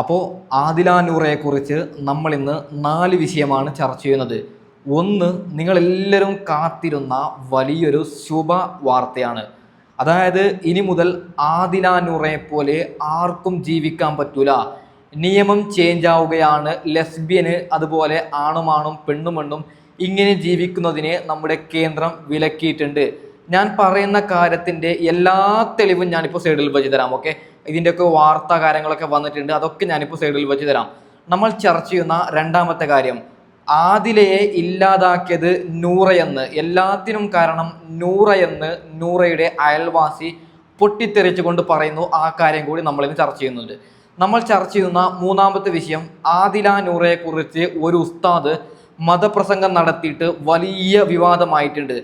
അപ്പോൾ ആദിലാനൂറയെക്കുറിച്ച് നമ്മൾ ഇന്ന് നാല് വിഷയമാണ് ചർച്ച ചെയ്യുന്നത്. ഒന്ന് നിങ്ങളെല്ലാവരും കാത്തിരുന്ന വലിയൊരു ശുഭ വാർത്തയാണ്. അതായത് ഇനി മുതൽ ആദിലാനൂറയെ പോലെ ആർക്കും ജീവിക്കാൻ പറ്റൂല. നിയമം ചേഞ്ച് ആവുകയാണ് ലെസ്ബിയന് അതുപോലെ ആണുമാണും പെണ്ണുമെണ്ണും ഇങ്ങനെ ജീവിക്കുന്നതിനെ നമ്മുടെ കേന്ദ്രം വിലക്കിയിട്ടുണ്ട്. ഞാൻ പറയുന്ന കാര്യത്തിന്റെ എല്ലാ തെളിവും ഞാനിപ്പോൾ സൈഡിൽ വെച്ച് തരാം ഓക്കെ ഇതിന്റെയൊക്കെ വാർത്താ കാര്യങ്ങളൊക്കെ വന്നിട്ടുണ്ട്. അതൊക്കെ ഞാനിപ്പോൾ സൈഡിൽ വെച്ച് തരാം. നമ്മൾ ചർച്ച ചെയ്യുന്ന രണ്ടാമത്തെ കാര്യം ആദിലയെ ഇല്ലാതാക്കിയത് നൂറയെന്ന്. എല്ലാത്തിനും കാരണം നൂറയെന്ന് നൂറയുടെ അയൽവാസി പൊട്ടിത്തെറിച്ചുകൊണ്ട് പറയുന്നു ആ കാര്യം കൂടി നമ്മളിന്ന് ചർച്ച ചെയ്യുന്നുണ്ട്. നമ്മൾ ചർച്ച ചെയ്യുന്ന മൂന്നാമത്തെ വിഷയം ആദില നൂറയെക്കുറിച്ച് ഒരു ഉസ്താദ് മതപ്രസംഗം നടത്തിയിട്ട് വലിയ വിവാദമായിട്ടുണ്ട്.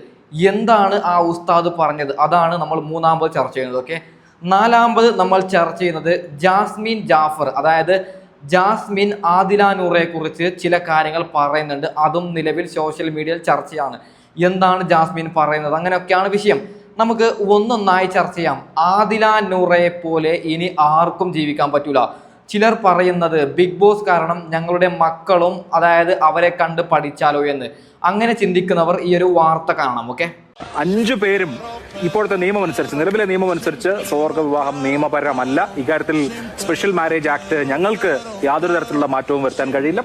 എന്താണ് ആ ഉസ്താദ് പറഞ്ഞത്? അതാണ് നമ്മൾ മൂന്നാമത് ചർച്ച ചെയ്യുന്നത്. ഓക്കെ? നാലാമത് നമ്മൾ ചർച്ച ചെയ്യുന്നത് ജാസ്മിൻ ജാഫർ അതായത് ജാസ്മിൻ ആദിലാനൂറെ കുറിച്ച് ചില കാര്യങ്ങൾ പറയുന്നുണ്ട്. അതും നിലവിൽ സോഷ്യൽ മീഡിയയിൽ ചർച്ചയാണ്. എന്താണ് ജാസ്മിൻ പറയുന്നത്? അങ്ങനെയൊക്കെയാണ് വിഷയം. നമുക്ക് ഒന്നൊന്നായി ചർച്ച ചെയ്യാം. ആദില നൂറയെ പോലെ ഇനി ആർക്കും ജീവിക്കാൻ പറ്റൂല. ചിലർ പറയുന്നത് ബിഗ് ബോസ് കാരണം ഞങ്ങളുടെ മക്കളും അതായത് അവരെ കണ്ട് പഠിച്ചാലോ എന്ന്. അങ്ങനെ ചിന്തിക്കുന്നവർ ഈ ഒരു വാർത്ത കാണണം ഓക്കെ? അഞ്ചു പേരും ഇപ്പോഴത്തെ നിയമം അനുസരിച്ച് നിലവിലെ നിയമം അനുസരിച്ച് സ്വവർഗ വിവാഹം നിയമപരമല്ല. ഇക്കാര്യത്തിൽ സ്പെഷ്യൽ മാരേജ് ആക്ട് ഞങ്ങൾക്ക് യാതൊരു തരത്തിലുള്ള മാറ്റവും വരുത്താൻ കഴിയില്ല.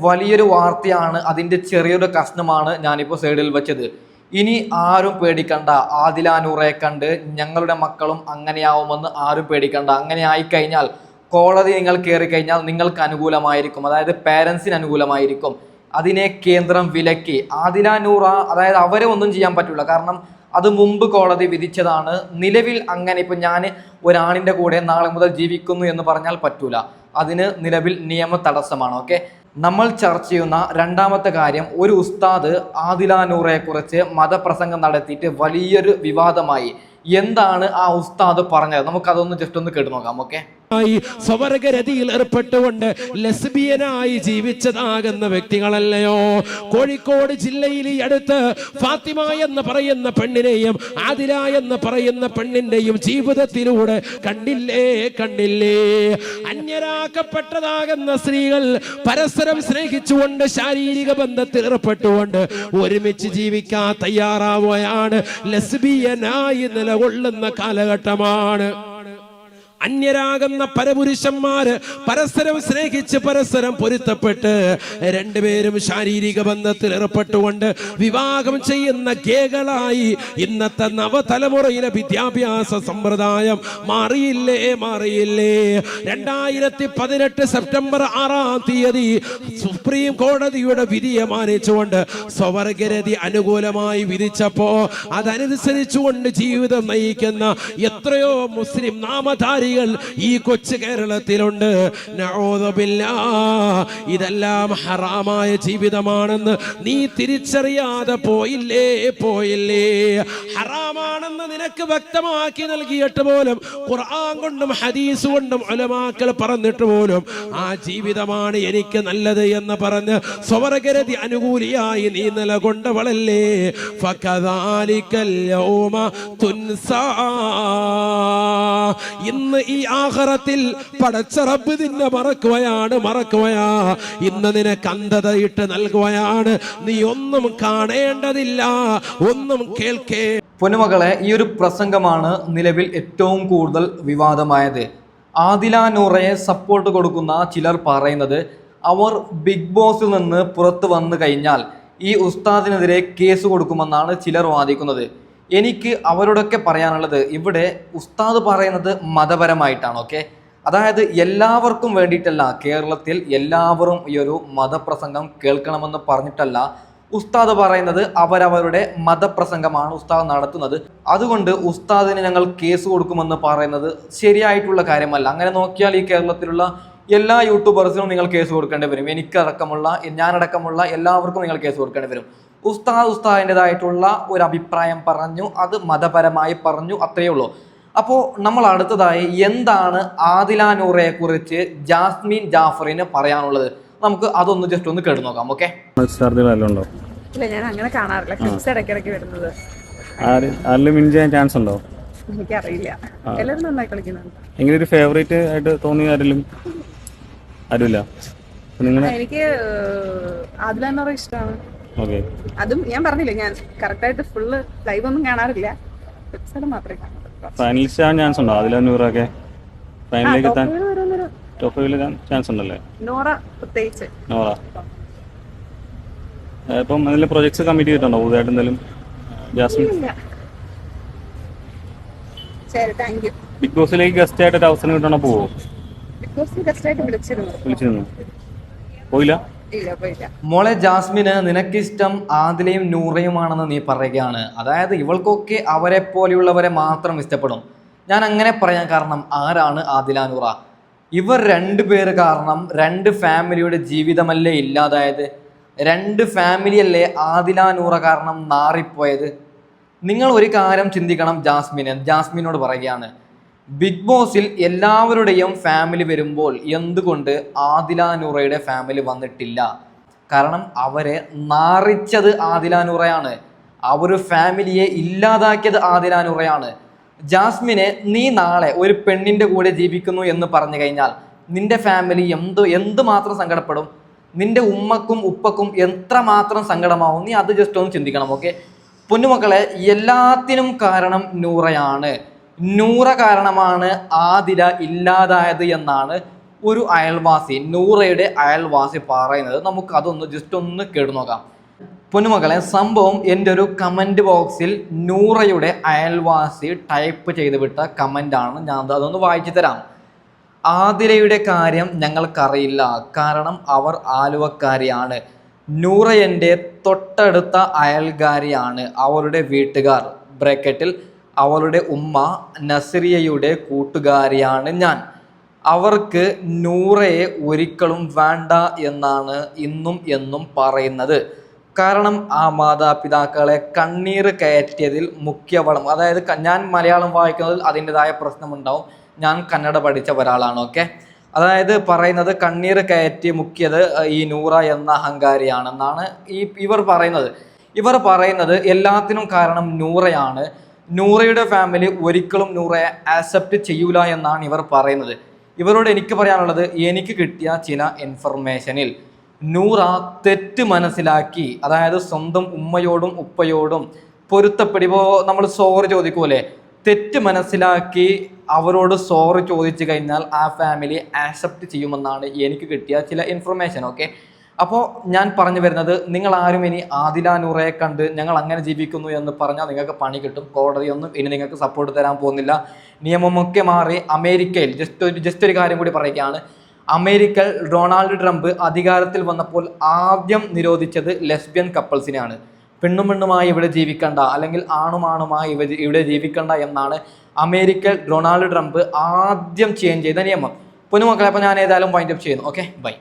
വലിയൊരു വാർത്തയാണ് അതിന്റെ ചെറിയൊരു കഷ്ണമാണ് ഞാനിപ്പോൾ സൈഡിൽ വെച്ചത്. ഇനി ആരും പേടിക്കണ്ട. ആദിലാനൂറെ കണ്ട് ഞങ്ങളുടെ മക്കളും അങ്ങനെയാവുമെന്ന് ആരും പേടിക്കണ്ട. അങ്ങനെ ആയിക്കഴിഞ്ഞാൽ കോടതി നിങ്ങൾ കയറി കഴിഞ്ഞാൽ നിങ്ങൾക്ക് അനുകൂലമായിരിക്കും. അതായത് പേരൻസിന് അനുകൂലമായിരിക്കും. അതിനെ കേന്ദ്രം വിലക്കി. ആദില നൂറ അതായത് അവരെ ഒന്നും ചെയ്യാൻ പറ്റില്ല കാരണം അത് മുമ്പ് കോടതി വിധിച്ചതാണ്. നിലവിൽ അങ്ങനെ ഇപ്പം ഞാൻ ഒരാണിന്റെ കൂടെ നാളെ മുതൽ ജീവിക്കുന്നു എന്ന് പറഞ്ഞാൽ പറ്റൂല. അതിന് നിലവിൽ നിയമ തടസ്സമാണ്. ഓക്കെ? നമ്മൾ ചർച്ച ചെയ്യുന്ന രണ്ടാമത്തെ കാര്യം ഒരു ഉസ്താദ് ആദില നൂറയെക്കുറിച്ച് മതപ്രസംഗം നടത്തിയിട്ട് വലിയൊരു വിവാദമായി. എന്താണ് ആ ഉസ്താദ് പറഞ്ഞത്? നമുക്കതൊന്ന് ജസ്റ്റ് ഒന്ന് കേട്ടു നോക്കാം ഓക്കെ സ്വവർഗരതിയിൽ ഏർപ്പെട്ടുകൊണ്ട് ലെസ്ബിയനായി ജീവിച്ചതാകുന്ന വ്യക്തികളല്ലയോ? കോഴിക്കോട് ജില്ലയിൽ ഈ അടുത്ത് ഫാത്തിമ എന്ന് പറയുന്ന പെണ്ണിനെയും ആതിര എന്ന് പറയുന്ന പെണ്ണിന്റെയും ജീവിതത്തിലൂടെ കണ്ടില്ലേ കണ്ടില്ലേ? അന്യരാക്കപ്പെട്ടതാകുന്ന സ്ത്രീകൾ പരസ്പരം സ്നേഹിച്ചുകൊണ്ട് ശാരീരിക ബന്ധത്തിൽ ഏർപ്പെട്ടുകൊണ്ട് ഒരുമിച്ച് ജീവിക്കാൻ തയ്യാറാവുകയാണ്. ലെസ്ബിയനായി നിലകൊള്ളുന്ന കാലഘട്ടമാണ്. അന്യരാകുന്ന പരപുരുഷന്മാര് പരസ്പരം സ്നേഹിച്ച് പരസ്പരം പൊരുത്തപ്പെട്ട് രണ്ടുപേരും ശാരീരിക ബന്ധത്തിൽ ഏർപ്പെട്ടുകൊണ്ട് വിവാഹം ചെയ്യുന്ന ഗേകളായി ഇന്നത്തെ നവതലമുറയിലെ വിദ്യാഭ്യാസ സമ്പ്രദായം മാറിയില്ലേ മാറിയില്ലേ? രണ്ടായിരത്തി പതിനെട്ട് സെപ്റ്റംബർ ആറാം തീയതി സുപ്രീം കോടതിയുടെ വിധിയെ മാനിച്ചുകൊണ്ട് സ്വവർഗരതി അനുകൂലമായി വിധിച്ചപ്പോ അതനുസരിച്ചുകൊണ്ട് ജീവിതം നയിക്കുന്ന എത്രയോ മുസ്ലിം നാമധാരികൾ ഈ കൊച്ചു കേരളത്തിലുണ്ട്. ഇതെല്ലാം ഹറാമായ ജീവിതമാണെന്ന് നീ തിരിച്ചറിയാതെ പോയില്ലേ പോയില്ലേ? ഹറാമാണെന്ന് നിനക്ക് വ്യക്തമാക്കി നൽകിയിട്ട് പോലും ഖുർആൻ കൊണ്ടും ഹദീസ് കൊണ്ടും ഒലമാക്കൾ പറഞ്ഞിട്ട് പോലും ആ ജീവിതമാണ് എനിക്ക് നല്ലത് എന്ന് പറഞ്ഞ് സ്വവർഗരതി അനുകൂലിയായി നീ നിലകൊണ്ടവളല്ലേ? ഇന്ന് ഈ ആഹറത്തിൽ പടച്ച റബ്ബ് നിന്നെ മറക്കുകയാണ് മറക്കുകയാ. ഇന്ന് നിനക്ക് അന്ധതയിട്ട് നൽകുകയാണ്. നീ ഒന്നും കാണേണ്ടതില്ല. ഒന്നും കേൾക്കേ. പൊന്നുമകളെ ഈ ഒരു പ്രസംഗമാണ് നിലവിൽ ഏറ്റവും കൂടുതൽ വിവാദമായത്. ആദില നൂറയെ സപ്പോർട്ട് കൊടുക്കുന്ന ചിലർ പറയുന്നത് അവർ ബിഗ് ബോസിൽ നിന്ന് പുറത്തു വന്നു കഴിഞ്ഞാൽ ഈ ഉസ്താദിനെതിരെ കേസ് കൊടുക്കുമെന്നാണ് ചിലർ വാദിക്കുന്നത്. എനിക്ക് അവരോടൊക്കെ പറയാനുള്ളത് ഇവിടെ ഉസ്താദ് പറയുന്നത് മതപരമായിട്ടാണ് ഓക്കെ അതായത് എല്ലാവർക്കും വേണ്ടിയിട്ടല്ല കേരളത്തിൽ എല്ലാവരും ഈ ഒരു മതപ്രസംഗം കേൾക്കണമെന്ന് പറഞ്ഞിട്ടല്ല ഉസ്താദ് പറയുന്നത് അവരവരുടെ മതപ്രസംഗമാണ് ഉസ്താദ് നടത്തുന്നത്. അതുകൊണ്ട് ഉസ്താദിന് ഞങ്ങൾ കേസ് കൊടുക്കുമെന്ന് പറയുന്നത് ശരിയായിട്ടുള്ള കാര്യമല്ല. അങ്ങനെ നോക്കിയാൽ ഈ കേരളത്തിലുള്ള എല്ലാ യൂട്യൂബേഴ്സിനും നിങ്ങൾ കേസ് കൊടുക്കേണ്ടി വരും. എനിക്കടക്കമുള്ള ഞാനടക്കമുള്ള എല്ലാവർക്കും നിങ്ങൾ കേസ് കൊടുക്കേണ്ടി വരും. ഉസ്താദ് ഉസ്താദിന്റെതായിട്ടുള്ള ഒരു അഭിപ്രായം പറഞ്ഞു അത് മതപരമായി പറഞ്ഞു അത്രയേ ഉള്ളൂ. അപ്പോൾ നമ്മൾ അടുത്തതായി എന്താണ് ആദിലാനൂറയെ കുറിച്ച് ജാസ്മിൻ ജാഫറിന് പറയാനുള്ളത്? നമുക്ക് അതൊന്ന് ജസ്റ്റ് ഒന്ന് കേട്ടു നോക്കാം ഓക്കെ ഇല്ല ഞാൻ അങ്ങനെ കാണാറില്ല. ക്ലിപ്സ് ഇടയ്ക്കിടയ്ക്ക് വരുന്നത്. ചാൻസ് ഉണ്ടോ? എനിക്കറിയില്ല. എല്ലാവരും നന്നായി കളിക്കുന്നുണ്ട്. എങ്ങനെ ഒരു ഫേവറേറ്റ് ആയിട്ട് തോന്നിയ ആരെങ്കിലും ആരുമില്ല? അപ്പം എനിക്ക് ആദിലാന്നറ ഇഷ്ടമാണ്. അതും ഞാൻ പറഞ്ഞില്ലേ ഞാൻ കറക്റ്റ് ആയിട്ട് ഫുള്ള് ലൈവ് ഒന്നും കാണാറില്ല. എപ്പിസോഡ് മാത്രമേ ഫൈനലിസ്റ്റ് ചാൻസ് ഉണ്ടോ? അതിലെ നൂറൊക്കെ? ഫൈനലിലേക്ക് എത്താൻ ടോപ്പ് വരുന്നൊരു ഫൈവിൽ ചാൻസ് ഉണ്ടല്ലേ? നോറ പ്രത്യേകിച്ച്. നോറ. ഇപ്പം പ്രൊജക്ട്സ് കമ്മിറ്റ് ചെയ്തിട്ടുണ്ടോ? പുതുതായിട്ട് എന്തെങ്കിലും? ജാസ്മിൻ? ബിഗ് ബോസിലേക്ക് ഗസ്റ്റ് ആയിട്ട് ഒരു അവസരം കിട്ടണോ? പോവോ? ബിഗ് ബോസിൽ ഗസ്റ്റായിട്ട് വിളിച്ചിരുന്നു. വിളിച്ചിരുന്നു. പോയില്ല? മോളെ ജാസ്മിന് നിനക്കിഷ്ടം ആദിലയും നൂറയുമാണെന്ന് നീ പറയുകയാണ്. അതായത് ഇവൾക്കൊക്കെ അവരെ പോലെയുള്ളവരെ മാത്രം ഇഷ്ടപ്പെടും. ഞാൻ അങ്ങനെ പറയാൻ കാരണം ആരാണ് ആദില നൂറ? ഇവർ രണ്ട് പേര് കാരണം രണ്ട് ഫാമിലിയുടെ ജീവിതമല്ലേ ഇല്ലാതായത്? രണ്ട് ഫാമിലിയല്ലേ ആദില നൂറ കാരണം നാറിപ്പോയത്? നിങ്ങൾ ഒരു കാര്യം ചിന്തിക്കണം ജാസ്മിന്. ജാസ്മിനോട് പറയുകയാണ്. ബിഗ് ബോസിൽ എല്ലാവരുടെയും ഫാമിലി വരുമ്പോൾ എന്തുകൊണ്ട് ആദില നൂറയുടെ ഫാമിലി വന്നിട്ടില്ല? കാരണം അവരെ നാറിച്ചത് ആദില നൂറയാണ് ആ ഒരു ഫാമിലിയെ ഇല്ലാതാക്കിയത് ആദില നൂറയാണ് ജാസ്മിനെ നീ നാളെ ഒരു പെണ്ണിന്റെ കൂടെ ജീവിക്കുന്നു എന്ന് പറഞ്ഞു കഴിഞ്ഞാൽ നിന്റെ ഫാമിലി എന്ത് എന്ത് മാത്രം സങ്കടപ്പെടും? നിന്റെ ഉമ്മക്കും ഉപ്പക്കും എത്രമാത്രം സങ്കടമാവും? നീ അത് ജസ്റ്റ് ഒന്ന് ചിന്തിക്കണം ഓക്കെ പൊന്നുമക്കളെ എല്ലാത്തിനും കാരണം നൂറയാണ്. നൂറ കാരണമാണ് ആദില ഇല്ലാതായത് എന്നാണ് ഒരു അയൽവാസി നൂറയുടെ അയൽവാസി പറയുന്നത്. നമുക്കതൊന്ന് ജസ്റ്റ് ഒന്ന് കേട്ടുനോക്കാം പൊന്നുമക്കളെ സംഭവം എന്റെ ഒരു കമന്റ് ബോക്സിൽ നൂറയുടെ അയൽവാസി ടൈപ്പ് ചെയ്ത് വിട്ട കമന്റാണ് ഞാൻ അതൊന്ന് വായിച്ചു തരാം. ആതിരയുടെ കാര്യം ഞങ്ങൾക്കറിയില്ല. കാരണം അവർ ആലുവക്കാരിയാണ്. നൂറയന്റെ തൊട്ടടുത്ത അയൽക്കാരിയാണ് അവരുടെ വീട്ടുകാർ. ബ്രാക്കറ്റിൽ അവളുടെ ഉമ്മ നസറിയയുടെ കൂട്ടുകാരിയാണ് ഞാൻ. അവർക്ക് നൂറയെ ഒരിക്കലും വേണ്ട എന്നാണ് ഇന്നും എന്നും പറയുന്നത്. കാരണം ആ മാതാപിതാക്കളെ കണ്ണീർ കയറ്റിയതിൽ മുഖ്യവളം അതായത് ഞാൻ മലയാളം വായിക്കുന്നതിൽ അതിന്റെതായ പ്രശ്നമുണ്ടാവും. ഞാൻ കന്നഡ പഠിച്ച ഒരാളാണ് ഓക്കെ? അതായത് പറയുന്നത് കണ്ണീർ കയറ്റി മുക്കിയത് ഈ നൂറ എന്ന അഹങ്കാരിയാണെന്നാണ് ഈ ഇവർ പറയുന്നത്. ഇവർ പറയുന്നത് എല്ലാത്തിനും കാരണം നൂറയാണ്. നൂറയുടെ ഫാമിലി ഒരിക്കലും നൂറയെ ആക്സെപ്റ്റ് ചെയ്യൂല എന്നാണ് ഇവർ പറയുന്നത്. ഇവരോട് എനിക്ക് പറയാനുള്ളത് എനിക്ക് കിട്ടിയ ചില ഇൻഫർമേഷനിൽ നൂറ തെറ്റ് മനസ്സിലാക്കി അതായത് സ്വന്തം ഉമ്മയോടും ഉപ്പയോടും പൊരുത്തപ്പെടി ഇപ്പോൾ നമ്മൾ സോറി ചോദിക്കൂലേ? തെറ്റ് മനസ്സിലാക്കി അവരോട് സോറി ചോദിച്ചു കഴിഞ്ഞാൽ ആ ഫാമിലി ആക്സെപ്റ്റ് ചെയ്യുമെന്നാണ് എനിക്ക് കിട്ടിയ ചില ഇൻഫർമേഷൻ ഓക്കെ അപ്പോൾ ഞാൻ പറഞ്ഞു വരുന്നത് നിങ്ങൾ ആരും ഇനി ആദില നൂറയെ കണ്ട് ഞങ്ങൾ അങ്ങനെ ജീവിക്കുന്നു എന്ന് പറഞ്ഞാൽ നിങ്ങൾക്ക് പണി കിട്ടും കോടതിയൊന്നും ഇനി നിങ്ങൾക്ക് സപ്പോർട്ട് തരാൻ പോകുന്നില്ല. നിയമമൊക്കെ മാറി അമേരിക്കയിൽ ജസ്റ്റ് ഒരു ജസ്റ്റ് ഒരു കാര്യം കൂടി പറയുകയാണ്. അമേരിക്കയിൽ ഡൊണാൾഡ് ട്രംപ് അധികാരത്തിൽ വന്നപ്പോൾ ആദ്യം നിരോധിച്ചത് ലെസ്ബിയൻ കപ്പിൾസിനെയാണ്. പെണ്ണും പെണ്ണുമായി ഇവിടെ ജീവിക്കണ്ട അല്ലെങ്കിൽ ആണുമാണുമായി ഇവ ഇവിടെ ജീവിക്കണ്ട എന്നാണ് അമേരിക്കയിൽ ഡൊണാൾഡ് ട്രംപ് ആദ്യം ചേഞ്ച് ചെയ്ത നിയമം. പൊന്നുമക്കളെ അപ്പോൾ ഞാൻ ഏതായാലും വൈൻഡപ്പ് ചെയ്യുന്നു. Okay bye